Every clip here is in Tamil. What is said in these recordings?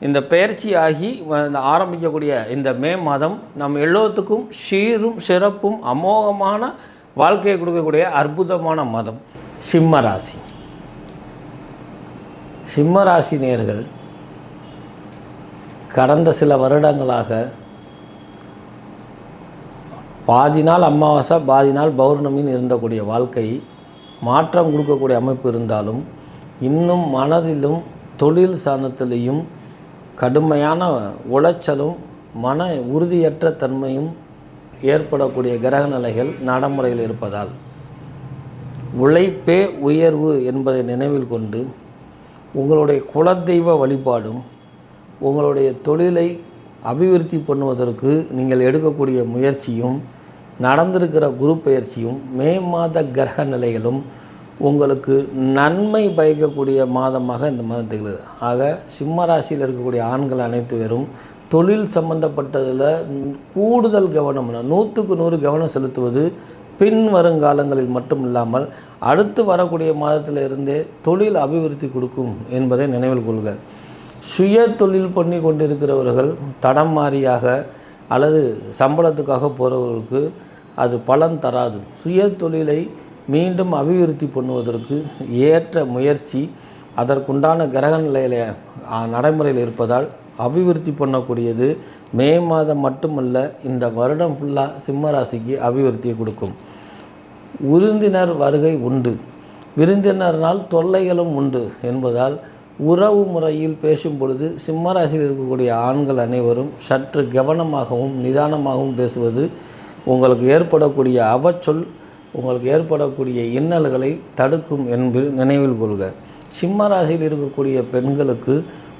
இந்த பெயர்ச்சி ஆகி ஆரம்பிக்கக்கூடிய இந்த மே மாதம் நம் எல்லோத்துக்கும் சீரும் சிறப்பும் அமோகமான வாழ்க்கையை கொடுக்கக்கூடிய அற்புதமான மதம். சிம்ம ராசி. சிம்ம ராசி கடந்த சில வருடங்களாக பாதி நாள் அமாவாசை பாதி நாள் பௌர்ணமின்னு இருந்தக்கூடிய வாழ்க்கை மாற்றம் கொடுக்கக்கூடிய அமைப்பு இருந்தாலும் இன்னும் மனதிலும் தொழில் சாணத்திலையும் கடுமையான உளைச்சலும் மன உறுதியற்ற தன்மையும் ஏற்படக்கூடிய கிரக நிலைகள் நடைமுறையில் இருப்பதால் உழைப்பே உயர்வு என்பதை நினைவில் கொண்டு உங்களுடைய குலதெய்வ வழிபாடும் உங்களுடைய தொழிலை அபிவிருத்தி பண்ணுவதற்கு நீங்கள் எடுக்கக்கூடிய முயற்சியும் நடந்திருக்கிற குரு பயிற்சியும் மே மாத கிரக நிலைகளும் உங்களுக்கு நன்மை பயக்கக்கூடிய மாதமாக இந்த மாதம் திகழுது. ஆக சிம்ம ராசியில் இருக்கக்கூடிய ஆண்கள் அனைத்து பேரும் தொழில் சம்பந்தப்பட்டதில் கூடுதல் கவனம் நூற்றுக்கு நூறு கவனம் செலுத்துவது பின் வருங்காலங்களில் மட்டும் இல்லாமல் அடுத்து வரக்கூடிய மாதத்தில் இருந்தே தொழில் அபிவிருத்தி கொடுக்கும் என்பதை நினைவில் கொள்க. சுய தொழில் பண்ணி கொண்டிருக்கிறவர்கள் தடம் மாறியாக அல்லது சம்பளத்துக்காக போகிறவர்களுக்கு அது பலன் தராது. சுய தொழிலை மீண்டும் அபிவிருத்தி பண்ணுவதற்கு ஏற்ற முயற்சி அதற்குண்டான கிரக நிலையில நடைமுறையில் இருப்பதால் அபிவிருத்தி பண்ணக்கூடியது மே மாதம் மட்டுமல்ல இந்த வருடம் ஃபுல்லாக சிம்ம ராசிக்கு அபிவிருத்தியை கொடுக்கும். விருந்தினர் வருகை உண்டு. விருந்தினர்னால் தொல்லைகளும் உண்டு என்பதால் உறவு முறையில் பேசும் பொழுது சிம்மராசியில் இருக்கக்கூடிய ஆண்கள் அனைவரும் சற்று கவனமாகவும் நிதானமாகவும் பேசுவது உங்களுக்கு ஏற்படக்கூடிய அவச்சொல் உங்களுக்கு ஏற்படக்கூடிய இன்னல்களை தடுக்கும் என்பது நினைவில் கொள்க. சிம்ம ராசியில் இருக்கக்கூடிய பெண்களுக்கு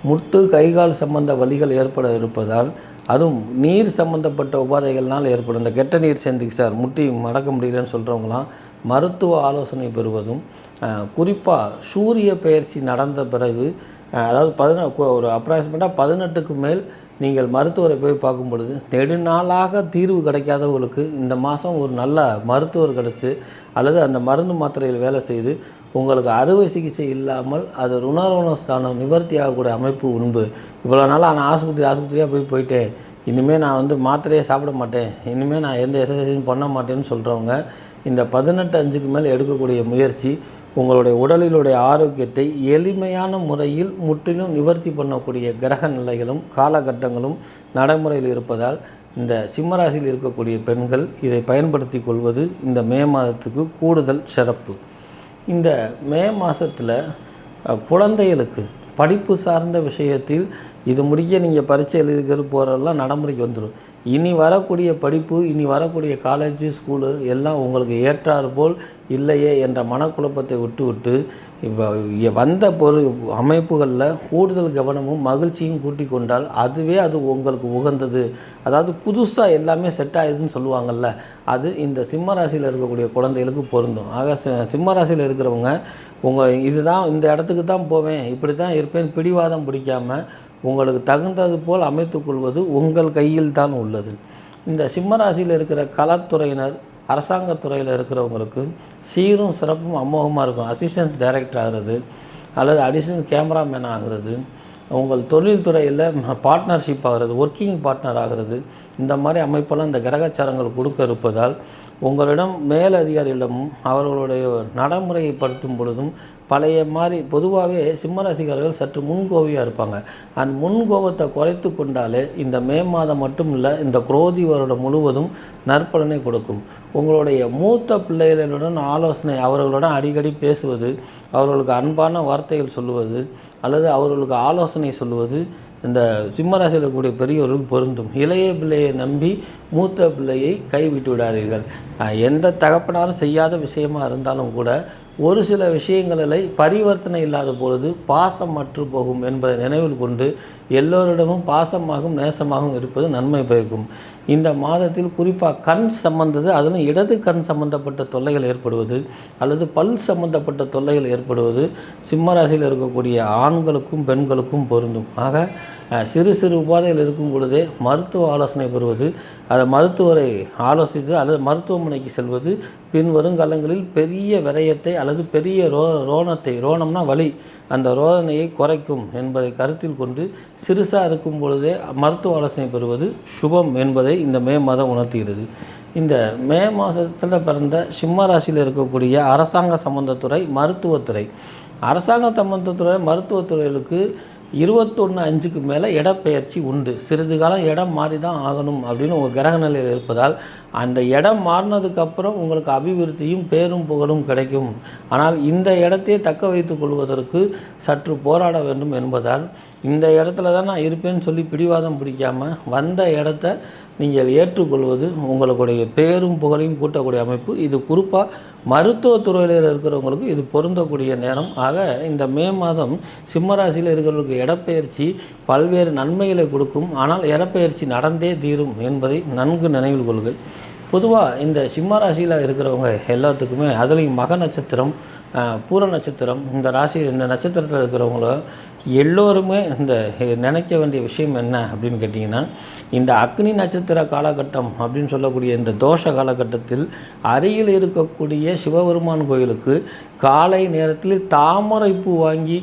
முட்டு கைகால் சம்பந்த வலிகள் ஏற்பட இருப்பதால் அதுவும் நீர் சம்பந்தப்பட்ட உபாதைகள்னால் ஏற்படும். இந்த கெட்ட நீர் சேர்ந்துக்கு சார் முட்டி மடக்க முடியலன்னு சொல்கிறவங்களாம் மருத்துவ ஆலோசனை பெறுவதும் குறிப்பாக சூரிய பயிற்சி நடந்த பிறகு அதாவது பதின ஒரு அப்ராக்சிமேட்டாக பதினெட்டுக்கு மேல் நீங்கள் மருத்துவரை போய் பார்க்கும் பொழுது நெடுநாளாக தீர்வு கிடைக்காதவங்களுக்கு இந்த மாதம் ஒரு நல்ல மருத்துவர் கிடச்சி அல்லது அந்த மருந்து மாத்திரையில் வேலை செய்து உங்களுக்கு அறுவை சிகிச்சை இல்லாமல் அது ருணரோண ஸ்தானம் நிவர்த்தி ஆகக்கூடிய அமைப்பு உண்டு. இவ்வளோ நாளாக நான் ஆஸ்பத்திரி ஆஸ்பத்திரியாக போய் போயிட்டேன். இனிமேல் நான் வந்து மாத்திரையே சாப்பிட மாட்டேன். இனிமேல் நான் எந்த எக்ஸசைஸும் பண்ண மாட்டேன்னு சொல்கிறவங்க இந்த பதினெட்டு அஞ்சுக்கு மேல் எடுக்கக்கூடிய முயற்சி உங்களுடைய உடலிலுடைய ஆரோக்கியத்தை எளிமையான முறையில் முற்றிலும் நிவர்த்தி பண்ணக்கூடிய கிரக நிலைகளும் காலகட்டங்களும் நடைமுறையில் இருப்பதால் இந்த சிம்மராசியில் இருக்கக்கூடிய பெண்கள் இதை பயன்படுத்தி கொள்வது இந்த மே மாதத்துக்கு கூடுதல் சிறப்பு. இந்த மே மாதத்தில் குழந்தைகளுக்கு படிப்பு சார்ந்த விஷயத்தில் இது முடிய நீங்கள் பரீட்சை எழுதிக்கிறது போகிறதெல்லாம் நடைமுறைக்கு வந்துடும் இனி வரக்கூடிய படிப்பு இனி வரக்கூடிய காலேஜு ஸ்கூலு எல்லாம் உங்களுக்கு ஏற்றாறு போல் இல்லையே என்ற மனக்குழப்பத்தை விட்டுவிட்டு இப்போ வந்த பொரு அமைப்புகளில் கூடுதல் கவனமும் மகிழ்ச்சியும் கூட்டி கொண்டால் அதுவே அது உங்களுக்கு உகந்தது. அதாவது புதுசாக எல்லாமே செட் ஆகுதுன்னு சொல்லுவாங்கள்ல அது இந்த சிம்ம ராசியில் இருக்கக்கூடிய குழந்தைகளுக்கு பொருந்தும். ஆக சி- சிம்ம ராசியில் இருக்கிறவங்க உங்கள் இதுதான் இந்த இடத்துக்கு தான் போவேன் இப்படி தான் இருப்பேன் பிடிவாதம் பிடிக்காமல் உங்களுக்கு தகுந்தது போல் அமைத்துக்கொள்வது உங்கள் கையில் தான் உள்ளது. இந்த சிம்மராசியில் இருக்கிற கலாத்துறையினர் அரசாங்கத்துறையில் இருக்கிறவங்களுக்கு சீரும் சிறப்பும் அமோகமாக இருக்கும். அசிஸ்டன்ஸ் டைரக்டர் ஆகிறது அல்லது அடிஷனல் கேமராமேன் ஆகிறது உங்கள் தொழில்துறையில் பார்ட்னர்ஷிப் ஆகிறது ஒர்க்கிங் பார்ட்னர் ஆகிறது இந்த மாதிரி அமைப்பெல்லாம் இந்த கிரகச்சாரங்கள் கொடுக்க இருப்பதால் உங்களிடம் மேலதிகாரிகளிடமும் அவர்களுடைய நடைமுறைப்படுத்தும் பொழுதும் பழைய மாதிரி பொதுவாகவே சிம்மராசிக்காரர்கள் சற்று முன்கோவியாக இருப்பாங்க. அந்த முன்கோபத்தை குறைத்து கொண்டாலே இந்த மே மாதம் மட்டும் இல்லை இந்த குரோதி வருடம் முழுவதும் நற்பலனை கொடுக்கும். உங்களுடைய மூத்த பிள்ளைகளுடன் ஆலோசனை அவர்களுடன் அடிக்கடி பேசுவது அவர்களுக்கு அன்பான வார்த்தைகள் சொல்லுவது அல்லது அவர்களுக்கு ஆலோசனை சொல்லுவது இந்த சிம்மராசியில் இருக்கக்கூடிய பெரியவர்களுக்கு பொருந்தும். இளைய பிள்ளையை நம்பி மூத்த பிள்ளையை கைவிட்டு விடாதீர்கள். எந்த தகப்பனாரும் செய்யாத விஷயமா இருந்தாலும் கூட ஒரு சில விஷயங்களில் பரிவர்த்தனை இல்லாத பொழுது பாசம் மற்று போகும் என்பதை நினைவில் கொண்டு எல்லோரிடமும் பாசமாகவும் நேசமாகவும் இருப்பது நன்மை பயக்கும். இந்த மாதத்தில் குறிப்பாக கண் சம்பந்தது அதிலும் இடது கண் சம்பந்தப்பட்ட தொல்லைகள் ஏற்படுவது அல்லது பல் சம்பந்தப்பட்ட தொல்லைகள் ஏற்படுவது சிம்மராசியில் இருக்கக்கூடிய ஆண்களுக்கும் பெண்களுக்கும் பொருந்தும். ஆக சிறு சிறு உபாதைகள் இருக்கும் பொழுதே மருத்துவ ஆலோசனை பெறுவது அதை மருத்துவரை ஆலோசித்து அல்லது மருத்துவமனைக்கு செல்வது பின் வருங்காலங்களில் பெரிய விரயத்தை அல்லது பெரிய ரோ ரோணத்தை ரோணம்னா வலி அந்த ரோதனையை குறைக்கும் என்பதை கருத்தில் கொண்டு சிறுசாக இருக்கும் பொழுதே மருத்துவ ஆலோசனை பெறுவது சுபம் என்பதை இந்த மே மாதம் உணர்த்துகிறது. இந்த மே மாதத்தில் பிறந்த சிம்ம ராசியில் இருக்கக்கூடிய அரசாங்க சம்பந்தத்துறை மருத்துவத்துறை. அரசாங்க சம்பந்தத்துறை மருத்துவத்துறைகளுக்கு இருபத்தொன்று அஞ்சுக்கு மேலே இடப்பெயர்ச்சி உண்டு. சிறிது காலம் இடம் மாறி தான் ஆகணும் அப்படின்னு உங்கள் கிரக நிலையில் இருப்பதால் அந்த இடம் மாறினதுக்கப்புறம் உங்களுக்கு அபிவிருத்தியும் பேரும் புகழும் கிடைக்கும். ஆனால் இந்த இடத்தையே தக்க வைத்து கொள்வதற்கு சற்று போராட வேண்டும் என்பதால் இந்த இடத்துல தான் நான் இருப்பேன்னு சொல்லி பிடிவாதம் பிடிக்காமல் வந்த இடத்த நீங்கள் ஏற்றுக்கொள்வது உங்களுடைய பேரும் புகழையும் கூட்டக்கூடிய அமைப்பு. இது குறிப்பாக மருத்துவத்துறையில் இருக்கிறவங்களுக்கு இது பொருந்தக்கூடிய நேரம். ஆக இந்த மே மாதம் சிம்மராசியில் இருக்கிறவங்களுக்கு இடப்பெயர்ச்சி பல்வேறு நன்மைகளை கொடுக்கும். ஆனால் இடப்பெயர்ச்சி நடந்தே தீரும் என்பதை நன்கு நினைவில் கொள்கை பொதுவாக இந்த சிம்ம ராசியில் இருக்கிறவங்க எல்லாத்துக்குமே அதுலேயும் மக நட்சத்திரம் பூர நட்சத்திரம் இந்த ராசி இந்த நட்சத்திரத்தில் இருக்கிறவங்கள எல்லோருமே இந்த நினைக்க வேண்டிய விஷயம் என்ன அப்படின்னு கேட்டிங்கன்னா இந்த அக்னி நட்சத்திர காலகட்டம் அப்படின்னு சொல்லக்கூடிய இந்த தோஷ காலகட்டத்தில் அருகில் இருக்கக்கூடிய சிவபெருமான் கோயிலுக்கு காலை நேரத்தில் தாமரை பூ வாங்கி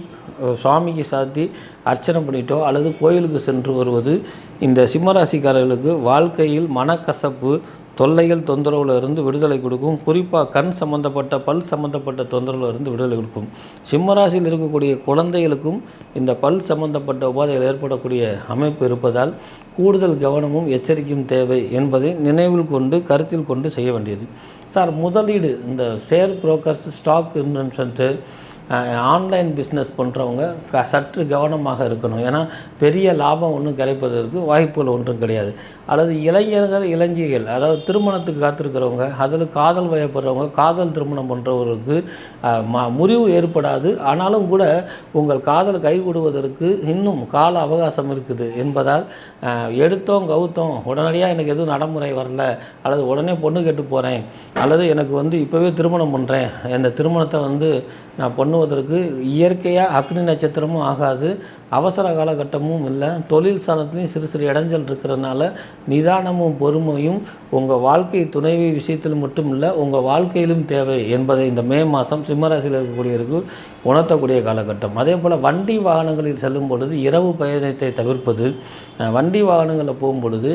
சுவாமிக்கு சாத்தி அர்ச்சனை பண்ணிட்டோ அல்லது கோயிலுக்கு சென்று வருவது இந்த சிம்மராசிக்காரர்களுக்கு வாழ்க்கையில் மனக்கசப்பு தொல்லைகள் தொந்தரவுல இருந்து விடுதலை கொடுக்கும். குறிப்பாக கண் சம்பந்தப்பட்ட பல் சம்பந்தப்பட்ட தொந்தரவுலேருந்து விடுதலை கொடுக்கும். சிம்மராசியில் இருக்கக்கூடிய குழந்தைகளுக்கும் இந்த பல் சம்பந்தப்பட்ட உபாதைகள் ஏற்படக்கூடிய அமைப்பு இருப்பதால் கூடுதல் கவனமும் எச்சரிக்கையும் தேவை என்பதை நினைவில் கொண்டு கருத்தில் கொண்டு செய்ய வேண்டியது. சார் முதலீடு இந்த share brokers stock investment online business பண்ணுறவங்க க சற்று கவனமாக இருக்கணும். ஏன்னா பெரிய லாபம் ஒன்றும் கிடைப்பதற்கு வாய்ப்புகள் ஒன்றும் கிடையாது. அல்லது இளைஞர்கள் இளைஞர்கள் அதாவது திருமணத்துக்கு காத்திருக்கிறவங்க அதில் காதல் வயப்படுறவங்க காதல் திருமணம் பண்ணுறவர்களுக்கு ம முறிவு ஏற்படாது. ஆனாலும் கூட உங்கள் காதல் கைகூடுவதற்கு இன்னும் கால அவகாசம் இருக்குது என்பதால் எடுத்தோம் கவுத்தோம் உடனடியாக எனக்கு எதுவும் நடைமுறை வரல அல்லது உடனே பொண்ணு கேட்டு போகிறேன் அல்லது எனக்கு வந்து இப்போவே திருமணம் பண்ணுறேன் இந்த திருமணத்தை வந்து நான் பண்ணுவதற்கு இயற்கையாக அக்னி நட்சத்திரமும் ஆகாது. அவசர காலகட்டமும் இல்லை. தொழில் ஸ்தானத்துலேயும் சிறு சிறு இடைஞ்சல் இருக்கிறதுனால நிதானமும் பொறுமையும் உங்கள் வாழ்க்கை துணைவி விஷயத்தில் மட்டும் இல்லை உங்கள் வாழ்க்கையிலும் தேவை என்பதை இந்த மே மாதம் சிம்மராசியில் இருக்கக்கூடியவருக்கு உணர்த்தக்கூடிய காலகட்டம். அதே போல் வண்டி வாகனங்களில் செல்லும் பொழுது இரவு பயணத்தை தவிர்ப்பது வண்டி வாகனங்களில் போகும் பொழுது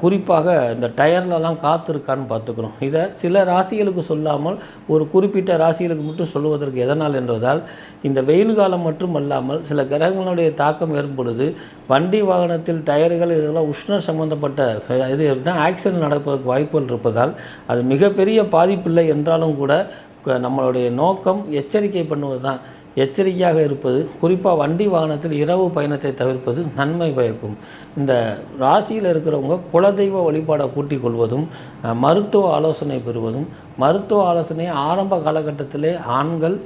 குறிப்பாக இந்த டயர்லலாம் காற்று இருக்கான்னு பார்த்துக்கணும் இதை சில ராசிகளுக்கு சொல்லாமல் ஒரு குறிப்பிட்ட ராசிகளுக்கு மட்டும் சொல்லுவதற்கு எதனால் என்றதால் இந்த வெயில் காலம் மட்டும் அல்லாமல் சில கிரகங்களுடைய தாக்கம் ஏற்படும் பொழுது வண்டி வாகனத்தில் டயர்கள் இதெல்லாம் உஷ்ண சம்பந்தப்பட்ட இது எப்படின்னா ஆக்சிடென்ட் நடப்பதற்கு வாய்ப்புகள் இருப்பதால் அது மிகப்பெரிய பாதிப்பில்லை என்றாலும் கூட நம்மளுடைய நோக்கம் எச்சரிக்கை பண்ணுவது தான். எச்சரிக்கையாக இருப்பது குறிப்பாக வண்டி வாகனத்தில் இரவு பயணத்தை தவிர்ப்பது நன்மை பயக்கும். இந்த ராசியில் இருக்கிறவங்க குலதெய்வ வழிபாடை கூட்டிக் கொள்வதும் மருத்துவ ஆலோசனை பெறுவதும் மருத்துவ ஆலோசனை ஆரம்ப காலகட்டத்திலே ஆண்கள்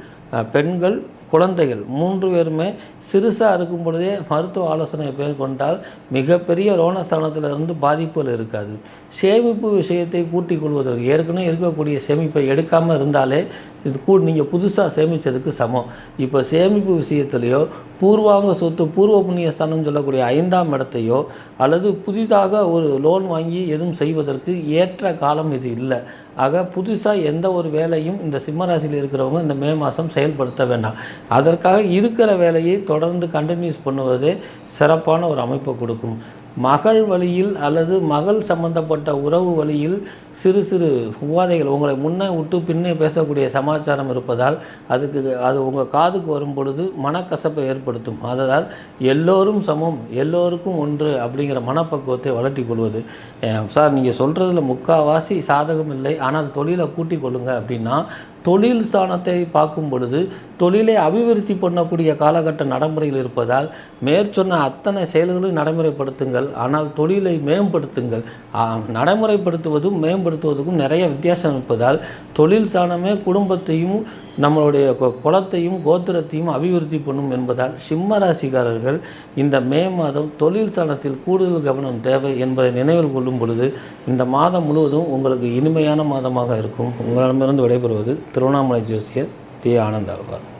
பெண்கள் குழந்தைகள் மூன்று பேருமே சிறுசாக இருக்கும் பொழுதே மருத்துவ ஆலோசனை மேற்கொண்டால் மிகப்பெரிய ரோணஸ்தானத்தில் இருந்து பாதிப்புகள் இருக்காது. சேமிப்பு விஷயத்தை கூட்டிக் கொள்வதற்கு ஏற்கனவே இருக்கக்கூடிய சேமிப்பை எடுக்காமல் இருந்தாலே இது கூட நீங்கள் புதுசாக சேமித்ததுக்கு சமம். இப்போ சேமிப்பு விஷயத்துலையோ பூர்வாங்க சொத்து பூர்வ புண்ணிய ஸ்தானம் சொல்லக்கூடிய ஐந்தாம் இடத்தையோ அல்லது புதிதாக ஒரு லோன் வாங்கி எதுவும் செய்வதற்கு ஏற்ற காலம் இது இல்லை. ஆக புதுசாக எந்த ஒரு வேலையும் இந்த சிம்மராசியில் இருக்கிறவங்க இந்த மே மாதம் செயல்படுத்த வேண்டாம். அதற்காக இருக்கிற வேலையை தொடர்ந்து கண்டினியூஸ் பண்ணுவதே சிறப்பான ஒரு அமைப்பை கொடுக்கும். மகள் வழியில் அல்லது மகள் சம்பந்தப்பட்ட உறவு வழியில் சிறு சிறு உபாதைகள் உங்களை முன்னே விட்டு பின்னே பேசக்கூடிய சமாச்சாரம் இருப்பதால் அதுக்கு அது உங்கள் காதுக்கு வரும் பொழுது மனக்கசப்பை ஏற்படுத்தும். அதனால் எல்லோரும் சமம் எல்லோருக்கும் ஒன்று அப்படிங்கிற மனப்பக்குவத்தை வளர்த்தி கொள்வது. சார் நீங்கள் சொல்கிறதுல முக்காவாசி சாதகம் இல்லை. ஆனால் தொழிலை கூட்டி கொள்ளுங்க அப்படின்னா தொழில் ஸ்தானத்தை பார்க்கும் பொழுது தொழிலை அபிவிருத்தி பண்ணக்கூடிய காலகட்ட நடைமுறையில் இருப்பதால் மேற்சொன்ன அத்தனை செயல்களையும் நடைமுறைப்படுத்துங்கள். ஆனால் தொழிலை மேம்படுத்துங்கள். நடைமுறைப்படுத்துவதும் மேம் மேம்படுத்துவதுக்கும் நிறைய வித்தியாசம் இருப்பதால் தொழில் சாணமே குடும்பத்தையும் நம்மளுடைய குலத்தையும் கோத்திரத்தையும் அபிவிருத்தி பண்ணும் என்பதால் சிம்ம ராசிக்காரர்கள் இந்த மே மாதம் தொழில் சாணத்தில் கூடுதல் கவனம் தேவை என்பதை நினைவில் கொள்ளும் பொழுது இந்த மாதம் முழுவதும் உங்களுக்கு இனிமையான மாதமாக இருக்கும். உங்களிடமிருந்து விடைபெறுவது திருவண்ணாமலை ஜோசியர் டி. ஆனந்த் அவர்கள்.